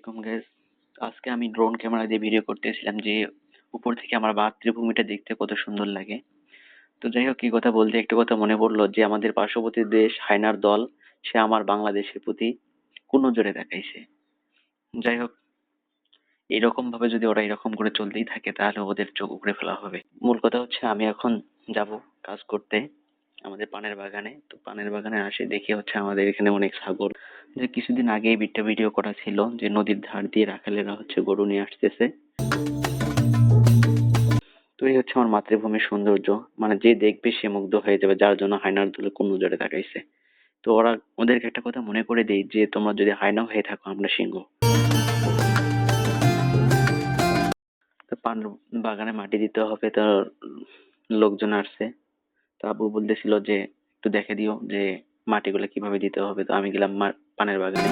আলাইকুম গাইস আজকে আমি ড্রোন ক্যামেরা দিয়ে ভিডিও করতেছিলাম যে, উপর থেকে আমার মাতৃভূমিটা দেখতে কত সুন্দর লাগে। তো যাই হোক, কি কথা বলতে, একটু কথা মনে পড়ল যে, আমাদের পার্শ্ববর্তী দেশ হায়নার দল, সে আমার বাংলাদেশের প্রতি কোন নজরে দেখাইছে। যাই হোক, এরকম ভাবে যদি ওরা এরকম করে চলতেই থাকে, তাহলে ওদের চোখ উপড়ে ফেলা হবে। মূল কথা হচ্ছে, আমি এখন যাব কাজ করতে, আমাদের পানের বাগানে। তো পানের বাগানে আসে, দেখি হচ্ছে আমাদের এখানে অনেক ছাগল যে কিছুদিন আগেই একটা ভিডিও করা ছিল যে নদীর ধার দিয়ে রাখালেরা হচ্ছে গরু নিয়ে আসতেছে। তো এই হচ্ছে আমার মাতৃভূমির সৌন্দর্য। মানে যে দেখবে সে মুগ্ধ হয়ে যাবে, যার জন্য হায়নার দলে কোন নজরে তাকাইছে। তো ওরা, ওদেরকে একটা কথা মনে করে দেই যে, তোমরা যদি হায়না হয়ে থাকো, আমরা সিংহ। পান বাগানে মাটি দিতে হবে, তো লোকজন আসছে। তো আবু বলতেছিল যে, একটু দেখে দিও যে মাটিগুলো কীভাবে দিতে হবে। তো আমি গেলাম পানের বাগানে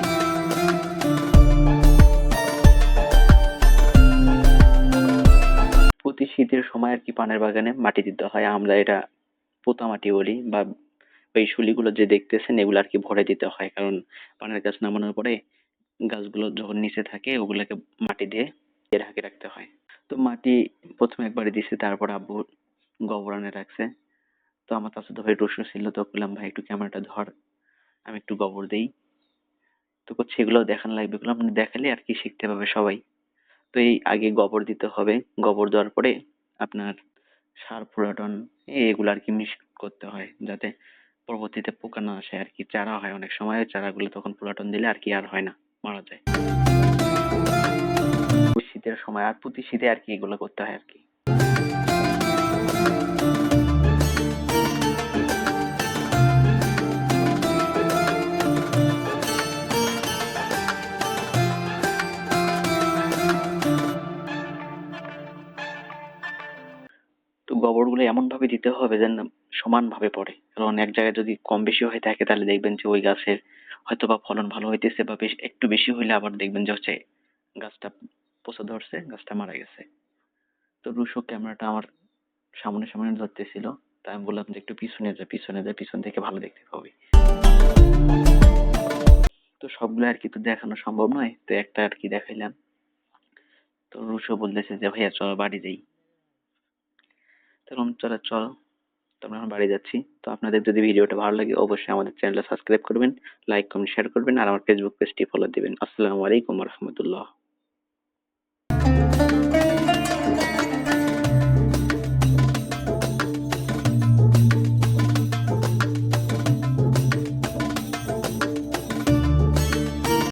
প্রতি শীতের সময় আর কি পানের বাগানে মাটি দিতে হয়। আমরা এটা পোতা মাটি বলি বা এই শুলিগুলো যে দেখতেছেন, এগুলো আর কি ভরে দিতে হয়। কারণ পানের গাছ নামানোর পরে গাছগুলো যখন নিচে থাকে, ওগুলোকে মাটি দিয়ে ঢাকে রাখতে হয়। তো মাটি প্রথমে একবারে দিছে, তারপর আব্বু গোবর এনে রাখছে। তো আমার চাচাতো ভাই রসু ছিল, তো বললাম, ভাই, একটু ক্যামেরাটা ধর, আমি একটু গোবর দেই। তো করছে, এগুলো দেখানো লাগবে। বললাম দেখালে আর কি শিখতে পাবে সবাই। তো এই আগে গোবর দিতে হবে। গোবর দেওয়ার পরে আপনার সার পুরাটন এগুলো আর কি মিক্স করতে হয় যাতে পরবর্তীতে পোকা না আসে আর কি। চারা হয় অনেক সময়, চারাগুলো তখন পুরাটন দিলে আর কি আর হয় না, মারা যায়। শীতের সময় আর প্রতি শীতে আর কি এগুলো করতে হয় আর কি। গোবরগুলো এমন ভাবে দিতে হবে যেন সমান ভাবে পড়ে। কারণ এক জায়গায় যদি কম বেশি হয়ে থাকে, তাহলে দেখবেন যে ওই গাছের হয়তো বা ফলন ভালো হইতেছে বা বেশ একটু বেশি হইলে আবার দেখবেন যে হচ্ছে গাছটা পচে ধরছে, গাছটা মারা গেছে। তো রুশো ক্যামেরাটা আমার সামনে সামনে ধরতেছিল, তাই আমি বললাম যে একটু পিছনে যা পিছনে যা, পিছন থেকে ভালো দেখতে পাবি। তো সবগুলো আর কি তো দেখানো সম্ভব নয়, তো একটা আর কি দেখাইলাম। তো রুশো বলতেছে যে, ভাইয়া, চলো বাড়ি যাই। তখন চলো চল তো আমরা এখন বাড়ি যাচ্ছি। তো আপনাদের যদি ভিডিওটা ভালো লাগে, অবশ্যই আমাদের চ্যানেলটা সাবস্ক্রাইব করবেন লাইক কমেন্ট শেয়ার করবেন, আর আমার ফেসবুক পেজটি ফলো দিবেন। আসসালামু আলাইকুম রহমতুল্লাহ।